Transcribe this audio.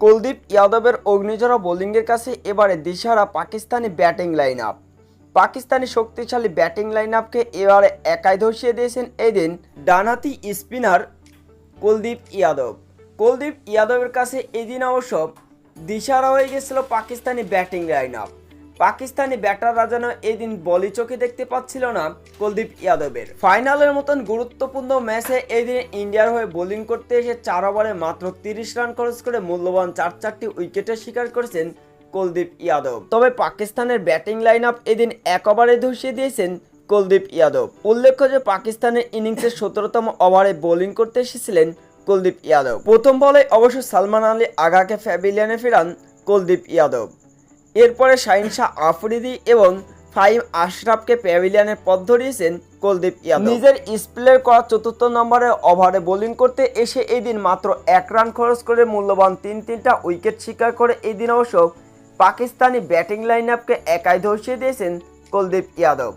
কুলদীপ ইয়াদবের অগ্নিঝরা বোলিংয়ের কাছে এবারে দিশারা Pakistani batting line up Pakistani শক্তিশালী ব্যাটিং লাইন আপকে এবারে একাই ধসিয়ে দিয়েছেন এদিন ডানাতি স্পিনার কুলদীপ ইয়াদব। কুলদীপ ইয়াদবের কাছে এদিন অবশ্য দিশারা হয়ে গেছিল Pakistani batting line up Pakistani ব্যাটাররা যেন এদিন বলি চোখে দেখতে পাচ্ছিল না কুলদীপ যাদবের ফাইনালের মতন গুরুত্বপূর্ণ ম্যাচে এদিন ইন্ডিয়ার হয়ে বোলিং করতে এসে চার ওভারে মাত্র তিরিশ রান খরচ করে মূল্যবান চার চারটি উইকেটের শিকার করেছেন কুলদীপ যাদব তবে পাকিস্তানের ব্যাটিং লাইন আপ এদিন এক ওভারে ধসিয়ে দিয়েছেন কুলদীপ যাদব উল্লেখ্য যে পাকিস্তানের ইনিংসের সতেরোতম ওভারে বোলিং করতে এসেছিলেন কুলদীপ যাদব প্রথম বলে অবশ্য সালমান আলী আগাকে প্যাভিলিয়নে ফেরান কুলদীপ যাদব এরপরে শাহিন শাহ আফ্রিদি এবং ফাইম আশরাফকে প্যাভিলিয়নের পথ ধরিয়েছেন কুলদীপ ইয়াদব নিজের স্প্লের করা চতুর্থ নম্বরে ওভারে বোলিং করতে এসে এদিন দিন মাত্র এক রান খরচ করে মূল্যবান তিন তিনটা উইকেট শিকার করে এদিন দিন অবশ্য পাকিস্তানি ব্যাটিং লাইন আপকে একাই ধসিয়ে দিয়েছেন কুলদীপ যাদব।